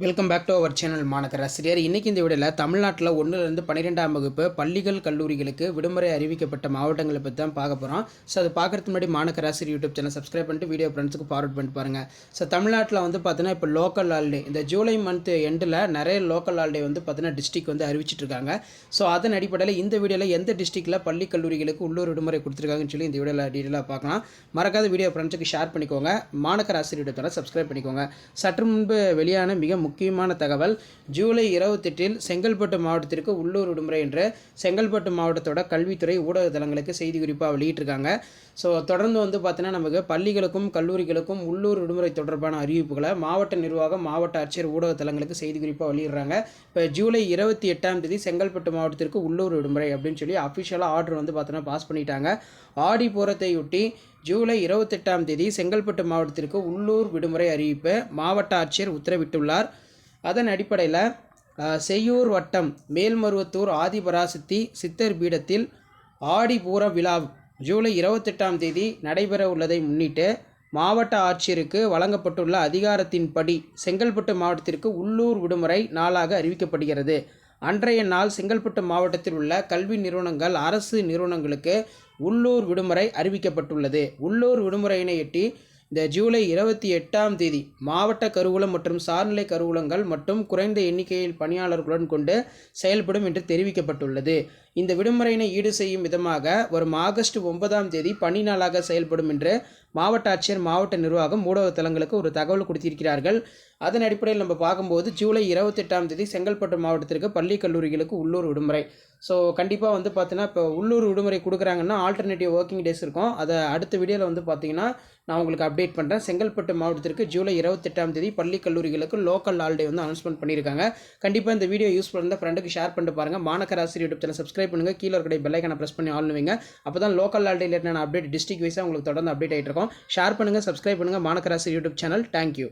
Welcome back to our channel Manakkar Asiriyar இன்றைக்கி இந்த வீடியோவில் தமிழ்நாட்டில் ஒன்றுலேருந்து பன்னிரெண்டாம் வகுப்பு பள்ளிகள் கல்லூரிகளுக்கு விடுமுறை அறிவிக்கப்பட்ட மாவட்டங்களை பற்றி தான் பார்க்க போகிறோம் ஸோ அது பார்க்குறதுக்கு முன்னாடி Manakkar Asiriyar YouTube channel subscribe பண்ணிட்டு வீடியோ ஃப்ரெண்ட்ஸுக்கு ஃபார்வர்ட் பண்ணிட்டு பாருங்கள் ஸோ தமிழ்நாட்டில் வந்து பார்த்தீங்கன்னா இப்போ லோக்கல் ஹாலிடே இந்த ஜூலை மந்த் எண்டில் நிறைய லோக்கல் ஹாலிடே வந்து பார்த்தீங்கன்னா டிஸ்ட்ரிக் வந்து அறிவிச்சிட்ருக்காங்க ஸோ அதன் அடிப்படையில் இந்த வீடியோவில் எந்த டிஸ்ட்ரிக்டில் பள்ளி கல்லூரிகளுக்கு உள்ளூர் விடுமுறை கொடுத்துருக்காங்கன்னு சொல்லி இந்த வீடியோவில் டீட்டெயிலாக பார்க்கலாம். மறக்காத வீடியோ ஃப்ரெண்ட்ஸுக்கு ஷேர் பண்ணிக்கோங்க. மாணக்கர் ஆசிரியர் யூடியூப் சேனல் சப்ஸ்கிரைப் பண்ணிக்கோங்க. சற்று முன்பு வெளியான மிக முக்கியமான தகவல் ஜூலை இருபத்தெட்டில் செங்கல்பட்டு மாவட்டத்திற்கு உள்ளூர் விடுமுறை என்று செங்கல்பட்டு மாவட்டத்தோட கல்வித்துறை ஊடக தளங்களுக்கு செய்தி குறிப்பாக வெளியிட்டிருக்காங்க. ஸோ தொடர்ந்து வந்து பார்த்தீங்கன்னா நமக்கு பள்ளிகளுக்கும் கல்லூரிகளுக்கும் உள்ளூர் விடுமுறை தொடர்பான அறிவிப்புகளை மாவட்ட நிர்வாகம் மாவட்ட ஆட்சியர் ஊடக தளங்களுக்கு செய்தி குறிப்பாக வெளியிடுறாங்க. இப்போ ஜூலை இருபத்தி எட்டாம் தேதி செங்கல்பட்டு மாவட்டத்திற்கு உள்ளூர் விடுமுறை அப்படின்னு சொல்லி அஃபிஷியலாக ஆர்டர் வந்து பார்த்தோன்னா பாஸ் பண்ணிட்டாங்க. ஆடி பூரத்தையொட்டி ஜூலை இருபத்தெட்டாம் தேதி செங்கல்பட்டு மாவட்டத்திற்கு உள்ளூர் விடுமுறை அறிவிப்பு மாவட்ட ஆட்சியர் உத்தரவிட்டுள்ளார். அதன் அடிப்படையில் செய்யூர் வட்டம் மேல்மருவத்தூர் ஆதிபராசக்தி சித்தர் பீடத்தில் ஆடிபூர விழா ஜூலை இருபத்தெட்டாம் தேதி நடைபெற உள்ளதை முன்னிட்டு மாவட்ட ஆட்சியருக்கு வழங்கப்பட்டுள்ள அதிகாரத்தின்படி செங்கல்பட்டு மாவட்டத்திற்கு உள்ளூர் விடுமுறை நாளாக அறிவிக்கப்படுகிறது. அன்றைய நாள் செங்கல்பட்டு மாவட்டத்தில் உள்ள கல்வி நிறுவனங்கள் அரசு நிறுவனங்களுக்கு உள்ளூர் விடுமுறை அறிவிக்கப்பட்டுள்ளது. உள்ளூர் விடுமுறையினையொட்டி இந்த ஜூலை இருபத்தி எட்டாம் தேதி மாவட்ட கருவூலம் மற்றும் சார்நிலை கருவூலங்கள் மற்றும் குறைந்த எண்ணிக்கையில் பணியாளர்களுடன் கொண்டு செயல்படும் என்று தெரிவிக்கப்பட்டுள்ளது. இந்த விடுமுறையினை ஈடு செய்யும் விதமாக வரும் ஆகஸ்ட் ஒன்பதாம் தேதி பணி நாளாக செயல்படும் என்று மாவட்ட ஆட்சியர் மாவட்ட நிர்வாகம் ஊடக தளங்களுக்கு ஒரு தகவல் கொடுத்திருக்கிறார்கள். அதன் அடிப்படையில் நம்ம பார்க்கும்போது ஜூலை இருபத்தெட்டாம் தேதி செங்கல்பட்டு மாவட்டத்திற்கு பள்ளி கல்லூரிகளுக்கு உள்ளூர் விடுமுறை. ஸோ கண்டிப்பாக வந்து பார்த்தீங்கன்னா இப்போ உள்ளூர் விடுமுறை கொடுக்குறாங்கன்னா ஆல்டர்னேட்டிவ் ஒர்க்கிங் டேஸ் இருக்கும். அதை அடுத்த வீடியோவில் வந்து பார்த்தீங்கன்னா நான் உங்களுக்கு அப்டேட் பண்ணுறேன் செங்கல்பட்டு மாவட்டத்திற்கு ஜூலை இருபத்தெட்டாம் தேதி பள்ளி கல்லூரிகளுக்கு லோக்கல் ஹாலிடே வந்து அனௌன்ஸ்மெண்ட் பண்ணியிருக்காங்க. கண்டிப்பாக இந்த வீடியோ யூஸ் பண்ணால் ஃப்ரெண்டுக்கு ஷேர் பண்ணிட்டு பாருங்கள் மாணக்கர் ஆசிரியர் யூடியூப் சேனல் சப்ஸ்கிரைப் பண்ணுங்கள் கீழே இருக்கிற பெல்லைக்கான ப்ரெஸ் பண்ணி ஆளுவீங்க வைங்க அப்போ தான் லோக்கல் ஹாலிடேயில் நான் அப்டேட் டிஸ்ட்ரிக் வைஸாக உங்களுக்கு தொடர்ந்து அப்டேட் ஆகிட்டு இருக்கோம். ஷேர் பண்ணுங்கள் சப்ஸ்கிரைப் பண்ணுங்கள் மாணக்கர் ஆசிரியர் யூடியூப் சேனல் தேங்க்யூ